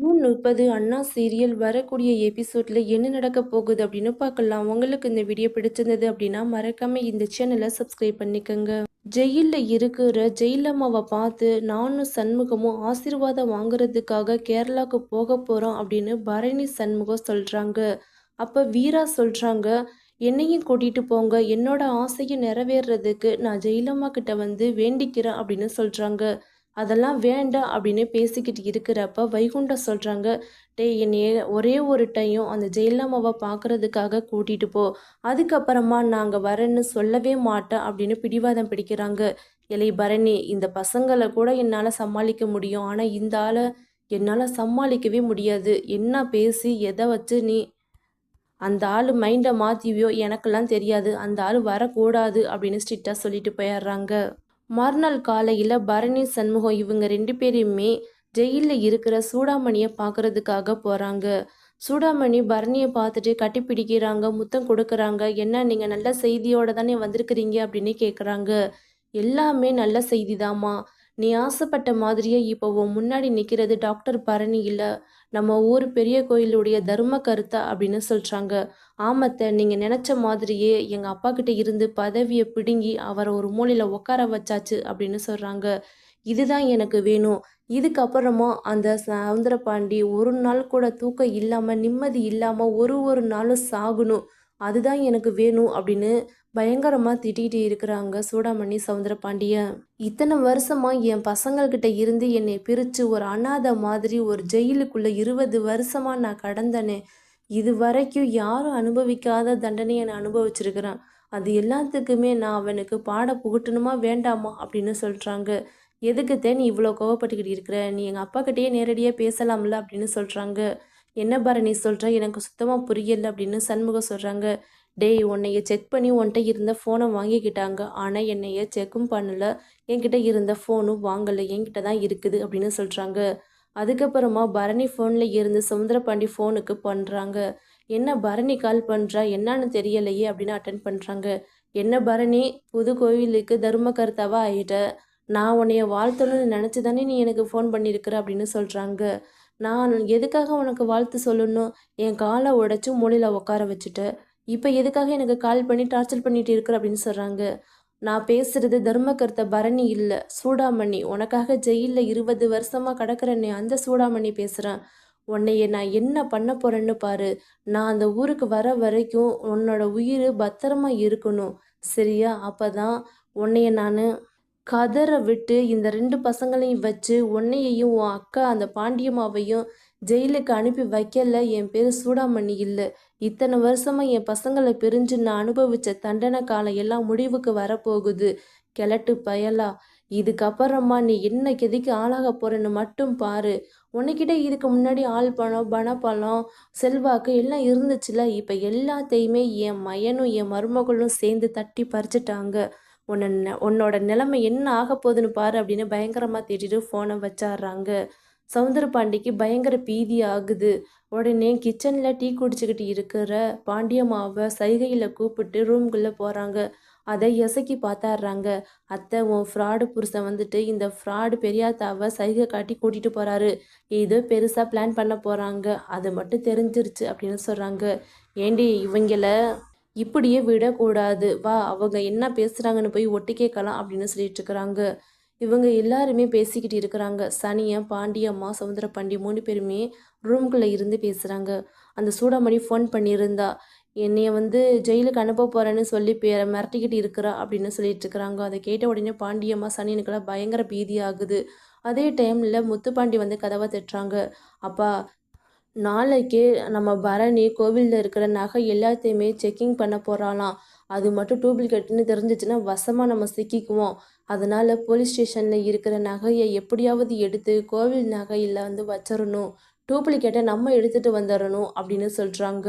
June முப்பது அண்ணா serial வரக்கூடிய எபிசோடில் என்ன நடக்க போகுது அப்படின்னு பார்க்கலாம். உங்களுக்கு இந்த வீடியோ பிடிச்சிருந்தது அப்படின்னா மறக்காம இந்த சேனலை சப்ஸ்கிரைப் பண்ணிக்கோங்க. ஜெயிலில் இருக்கிற ஜெயிலம்மாவை பார்த்து நானும் சண்முகமும் ஆசீர்வாதம் வாங்குறதுக்காக கேரளாவுக்கு போக போகிறோம் அப்படின்னு பரணி சண்முகம் சொல்கிறாங்க அப்போ வீரா சொல்கிறாங்க என்னையும் கூட்டிகிட்டு போங்க. என்னோட ஆசையும் நிறைவேறதுக்கு நான் ஜெயிலம்மா கிட்ட வந்து வேண்டிக்கிறேன் அப்படின்னு சொல்கிறாங்க அதெல்லாம் வேண்டாம் அப்படின்னு பேசிக்கிட்டு இருக்கிறப்ப வைகுண்டம் சொல்கிறாங்க டேய் என்னைய ஒரே ஒரு டைம் அந்த ஜெயலலிதாவை பார்க்கறதுக்காக கூட்டிகிட்டு போ. அதுக்கப்புறமா நாங்கள் வரேன்னு சொல்லவே மாட்டேன் அப்படின்னு பிடிவாதம் பிடிக்கிறாங்க. இலை பரணி இந்த பசங்களை கூட என்னால் சமாளிக்க முடியும். ஆனால் இந்த ஆளை என்னால் சமாளிக்கவே முடியாது. என்ன பேசி எதை வச்சு நீ அந்த ஆள் மைண்டை மாற்றிவியோ எனக்கெல்லாம் தெரியாது. அந்த ஆள் வரக்கூடாது அப்படின்னு ஸ்ட்ரிக்டாக சொல்லிட்டு போயிடுறாங்க. மறுநாள் காலையில் பரணி சண்முகம் இவங்க ரெண்டு பேரையுமே ஜெயிலில் இருக்கிற சூடாமணியை பார்க்கறதுக்காக போகிறாங்க சூடாமணி பரணியை பார்த்துட்டு கட்டி பிடிக்கிறாங்க முத்தம் கொடுக்குறாங்க. என்ன நீங்கள் நல்ல செய்தியோட தானே வந்திருக்கிறீங்க? அப்படின்னு கேட்குறாங்க எல்லாமே நல்ல செய்தி தாம்மா நீ ஆசைப்பட்ட மாதிரியே இப்போ உன் முன்னாடி நிற்கிறது டாக்டர் பரணி இல்லை. நம்ம ஊர் பெரிய கோயிலுடைய தர்ம கருத்தா அப்படின்னு சொல்கிறாங்க ஆமத்தை நீங்கள் நினச்ச மாதிரியே எங்கள் அப்பா கிட்ட இருந்து பதவியை பிடுங்கி அவரை ஒரு மூலையில் உட்கார வச்சாச்சு அப்படின்னு சொல்கிறாங்க இதுதான் எனக்கு வேணும். இதுக்கப்புறமா அந்த சவுந்தரபாண்டி ஒரு நாள் கூட தூக்கம் இல்லாமல் நிம்மதி இல்லாமல் ஒரு ஒரு நாளும் சாகணும். அதுதான் எனக்கு வேணும் அப்படின்னு பயங்கரமாக திட்டிகிட்டு இருக்கிறாங்க சூடாமணி சவுந்தர பாண்டியன் இத்தனை வருஷமாக என் பசங்கள்கிட்ட இருந்து என்னை பிரித்து ஒரு அனாதை மாதிரி ஒரு ஜெயிலுக்குள்ளே இருபது வருஷமாக நான் கடந்தனே. இது வரைக்கும் யாரும் அனுபவிக்காத தண்டனையை நான் அனுபவிச்சிருக்கிறேன். அது எல்லாத்துக்குமே நான் அவனுக்கு பாட புகட்டணுமா வேண்டாமா அப்படின்னு சொல்கிறாங்க எதுக்குத்தே நீ இவ்வளோ கோவப்பட்டுக்கிட்டு இருக்கிற? நீ எங்கள் அப்பா கிட்டேயே நேரடியாக பேசலாம்ல அப்படின்னு சொல்கிறாங்க என்ன பரணி சொல்கிற எனக்கு சுத்தமாக புரியல அப்படின்னு சண்முகம் சொல்கிறாங்க டேய் உன்னைய செக் பண்ணி உன்கிட்ட இருந்த ஃபோனை வாங்கிக்கிட்டாங்க. ஆனால் என்னைய செக்கும் பண்ணல. என்கிட்ட இருந்த ஃபோனும் வாங்கலை. என்கிட்ட தான் இருக்குது அப்படின்னு சொல்கிறாங்க அதுக்கப்புறமா பரணி ஃபோனில் இருந்து சுந்தரபாண்டி ஃபோனுக்கு பண்ணுறாங்க என்ன பரணி கால் பண்ணுறா என்னன்னு தெரியலையே அப்படின்னு அட்டன் பண்ணுறாங்க என்ன பரணி? புது கோவிலுக்கு தர்ம கருத்தாவாக ஆகிட்ட நான் உன்னைய வாழ்த்தணும்னு நினச்சி தானே நீ எனக்கு ஃபோன் பண்ணியிருக்கிற அப்படின்னு சொல்கிறாங்க நான் எதுக்காக உனக்கு வாழ்த்து சொல்லணும்? என் காலை உடைச்சி மூலையில் உட்கார வச்சுட்டு. இப்போ எதுக்காக எனக்கு கால் பண்ணி டார்ச்சர் பண்ணிட்டு இருக்கிற அப்படின்னு சொல்கிறாங்க நான் பேசுறது தர்மகர்த்த பரணி இல்லை சூடாமணி. உனக்காக ஜெயிலில் இருபது வருஷமாக கிடக்கிறேன்னே அந்த சூடாமணி பேசுகிறேன் உன்னைய நான் என்ன பண்ண போகிறேன்னு பாரு. நான் அந்த ஊருக்கு வர வரைக்கும் உன்னோட உயிர் பத்திரமா இருக்கணும். சரியா? அப்போ தான் உன்னைய நான் கதரை விட்டு இந்த ரெண்டு பசங்களையும் வச்சு உன்னையையும் உன் அக்கா அந்த பாண்டியம்மாவையும் ஜெயிலுக்கு அனுப்பி வைக்கல. என் பேர் சூடாமணி இல்லை. இத்தனை வருஷமாக என் பசங்களை பிரிஞ்சு நான் அனுபவித்த தண்டனை காலம் எல்லாம் முடிவுக்கு வரப்போகுது. கிழட்டு பயலா. இதுக்கப்புறமா நீ என்ன கெதிக்கு ஆளாக போறேன்னு மட்டும் பாரு. உன்னைக்கிட்ட இதுக்கு முன்னாடி ஆள் பணம் பணப்பழம் செல்வாக்கு எல்லாம் இருந்துச்சுல. இப்போ எல்லாத்தையுமே என் மயனும் என் மருமகளும் சேர்ந்து தட்டி பறிச்சிட்டாங்க. உன்னை உன்னோட நிலைமை என்ன ஆக போகுதுன்னு பாரு அப்படின்னு பயங்கரமாக தேடிட்டு ஃபோனை வச்சாடுறாங்க. சவுந்தர பாண்டிக்கு பயங்கர பீதி ஆகுது. உடனே கிச்சனில் டீ குடிச்சுக்கிட்டு இருக்கிற பாண்டியம்மாவை சைகையில் கூப்பிட்டு ரூம்குள்ளே போகிறாங்க அதை எசக்கி பார்த்தாடுறாங்க அத்தை உன் ஃப்ராடு புருஷன் வந்துட்டு இந்த ஃப்ராடு பெரியாத்தாவை சைகை காட்டி கூட்டிகிட்டு போகிறாரு ஏதோ பெருசாக பிளான் பண்ண போகிறாங்க அது மட்டும் தெரிஞ்சிருச்சு அப்படின்னு சொல்கிறாங்க ஏண்டி இவங்கள இப்படியே விடக்கூடாது. வா அவங்க என்ன பேசுகிறாங்கன்னு போய் ஒட்டு கேட்கலாம் அப்படின்னு சொல்லிட்டு இருக்கிறாங்க. இவங்க எல்லாருமே பேசிக்கிட்டு இருக்கிறாங்க. சனியன் பாண்டியம்மா சமுத்திர பாண்டி மூணு பேருமே ரூம்குள்ளே இருந்து பேசுகிறாங்க அந்த சூடாமணி ஃபோன் பண்ணியிருந்தா. என்னைய வந்து ஜெயிலுக்கு அனுப்ப போகிறேன்னு சொல்லி பேரை மிரட்டிக்கிட்டு இருக்கிறா அப்படின்னு சொல்லிட்டு இருக்கிறாங்க. அதை கேட்ட உடனே பாண்டியம்மா சனியனுக்கெல்லாம் பயங்கர பீதி ஆகுது. அதே டைமில் முத்துப்பாண்டி வந்து கதவை தட்டுறாங்க. அப்பா நாளைக்கே நம்ம பரணி கோவிலில் இருக்கிற நகை எல்லாத்தையுமே செக்கிங் பண்ண போகிறாளாம் அது மட்டும் டூப்ளிகேட்னு தெரிஞ்சிச்சுன்னா வசமாக நம்ம சிக்கிக்குவோம். அதனால் போலீஸ் ஸ்டேஷனில் இருக்கிற நகையை எப்படியாவது எடுத்து கோவில் நகையில் வந்து வச்சிடணும். டூப்ளிகேட்டை நம்ம எடுத்துகிட்டு வந்துடணும் அப்படின்னு சொல்கிறாங்க